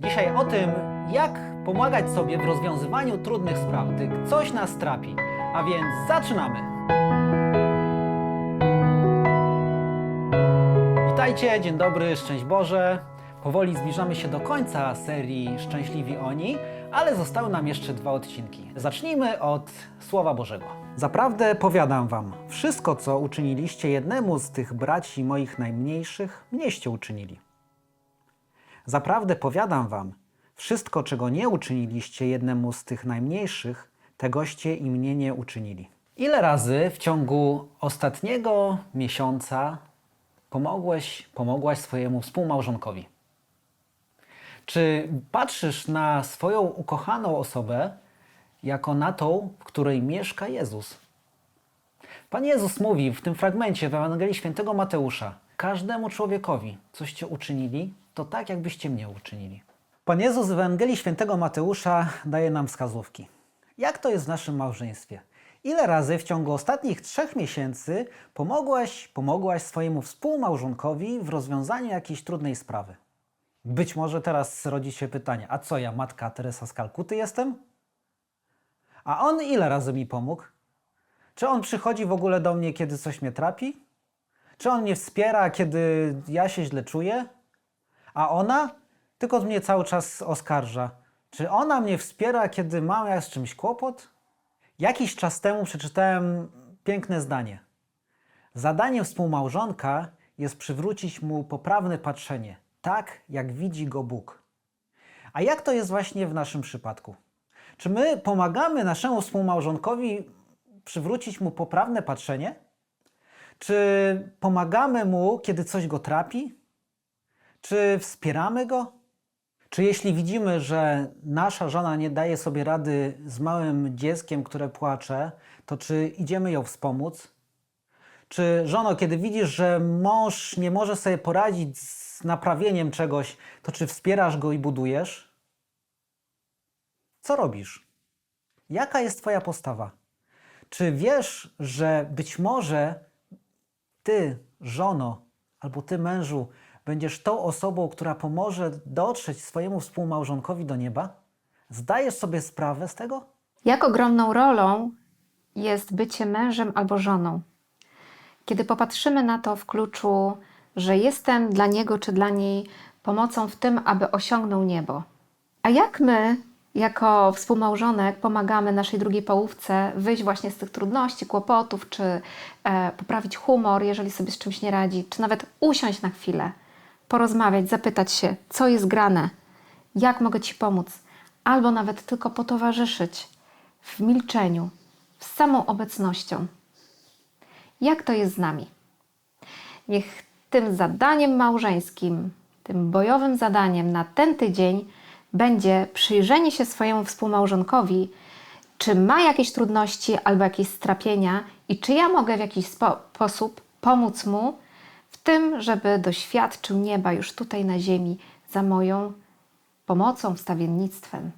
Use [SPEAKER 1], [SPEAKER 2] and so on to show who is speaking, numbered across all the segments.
[SPEAKER 1] Dzisiaj o tym, jak pomagać sobie w rozwiązywaniu trudnych spraw, gdy coś nas trapi. A więc zaczynamy! Witajcie, dzień dobry, szczęść Boże. Powoli zbliżamy się do końca serii Szczęśliwi Oni, ale zostały nam jeszcze dwa odcinki. Zacznijmy od Słowa Bożego. Zaprawdę powiadam wam, wszystko co uczyniliście jednemu z tych braci moich najmniejszych, mnieście uczynili. Zaprawdę powiadam wam, wszystko, czego nie uczyniliście jednemu z tych najmniejszych, tegoście i mnie nie uczynili. Ile razy w ciągu ostatniego miesiąca pomogłeś, pomogłaś swojemu współmałżonkowi? Czy patrzysz na swoją ukochaną osobę jako na tą, w której mieszka Jezus? Pan Jezus mówi w tym fragmencie w Ewangelii Świętego Mateusza: Każdemu człowiekowi, coście uczynili, to tak, jakbyście mnie uczynili. Pan Jezus w Ewangelii Świętego Mateusza daje nam wskazówki. Jak to jest w naszym małżeństwie? Ile razy w ciągu ostatnich trzech miesięcy pomogłaś, pomogłaś swojemu współmałżonkowi w rozwiązaniu jakiejś trudnej sprawy? Być może teraz rodzi się pytanie: a co ja, matka Teresa z Kalkuty jestem? A on ile razy mi pomógł? Czy on przychodzi w ogóle do mnie, kiedy coś mnie trapi? Czy on mnie wspiera, kiedy ja się źle czuję? A ona tylko mnie cały czas oskarża. Czy ona mnie wspiera, kiedy mam ja z czymś kłopot? Jakiś czas temu przeczytałem piękne zdanie. Zadaniem współmałżonka jest przywrócić mu poprawne patrzenie, tak jak widzi go Bóg. A jak to jest właśnie w naszym przypadku? Czy my pomagamy naszemu współmałżonkowi przywrócić mu poprawne patrzenie? Czy pomagamy mu, kiedy coś go trapi? Czy wspieramy go? Czy jeśli widzimy, że nasza żona nie daje sobie rady z małym dzieckiem, które płacze, to czy idziemy ją wspomóc? Czy żono, kiedy widzisz, że mąż nie może sobie poradzić z naprawieniem czegoś, to czy wspierasz go i budujesz? Co robisz? Jaka jest Twoja postawa? Czy wiesz, że być może Ty, żono, albo Ty, mężu, będziesz tą osobą, która pomoże dotrzeć swojemu współmałżonkowi do nieba? Zdajesz sobie sprawę z tego?
[SPEAKER 2] Jak ogromną rolą jest bycie mężem albo żoną. Kiedy popatrzymy na to w kluczu, że jestem dla niego czy dla niej pomocą w tym, aby osiągnął niebo. A jak my, jako współmałżonek, pomagamy naszej drugiej połówce wyjść właśnie z tych trudności, kłopotów, czy e, poprawić humor, jeżeli sobie z czymś nie radzi, czy nawet usiąść na chwilę, porozmawiać, zapytać się, co jest grane, jak mogę Ci pomóc, albo nawet tylko potowarzyszyć w milczeniu, z samą obecnością. Jak to jest z nami? Niech tym zadaniem małżeńskim, tym bojowym zadaniem na ten tydzień będzie przyjrzenie się swojemu współmałżonkowi, czy ma jakieś trudności albo jakieś strapienia i czy ja mogę w jakiś spo- sposób pomóc mu w tym, żeby doświadczył nieba już tutaj na ziemi za moją pomocą, wstawiennictwem.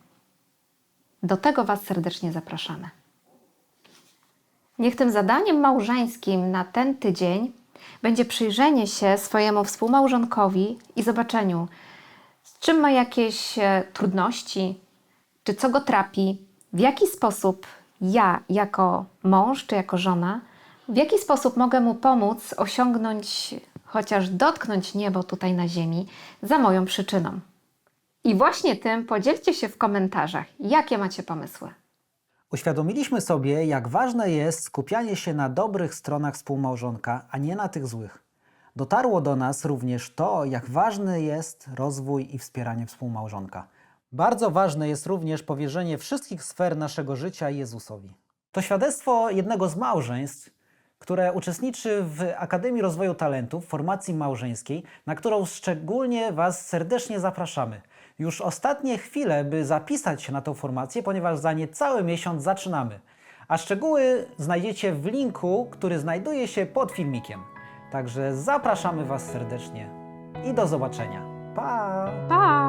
[SPEAKER 2] Do tego Was serdecznie zapraszamy. Niech tym zadaniem małżeńskim na ten tydzień będzie przyjrzenie się swojemu współmałżonkowi i zobaczeniu, z czym ma jakieś e, trudności, czy co go trapi, w jaki sposób ja, jako mąż czy jako żona, w jaki sposób mogę mu pomóc osiągnąć, chociaż dotknąć niebo tutaj na ziemi za moją przyczyną. I właśnie tym podzielcie się w komentarzach, jakie macie pomysły.
[SPEAKER 1] Uświadomiliśmy sobie, jak ważne jest skupianie się na dobrych stronach współmałżonka, a nie na tych złych. Dotarło do nas również to, jak ważny jest rozwój i wspieranie współmałżonka. Bardzo ważne jest również powierzenie wszystkich sfer naszego życia Jezusowi. To świadectwo jednego z małżeństw, które uczestniczy w Akademii Rozwoju Talentów, formacji małżeńskiej, na którą szczególnie Was serdecznie zapraszamy. Już ostatnie chwile, by zapisać się na tę formację, ponieważ za niecały miesiąc zaczynamy. A szczegóły znajdziecie w linku, który znajduje się pod filmikiem. Także zapraszamy Was serdecznie i do zobaczenia. Pa!
[SPEAKER 2] Pa!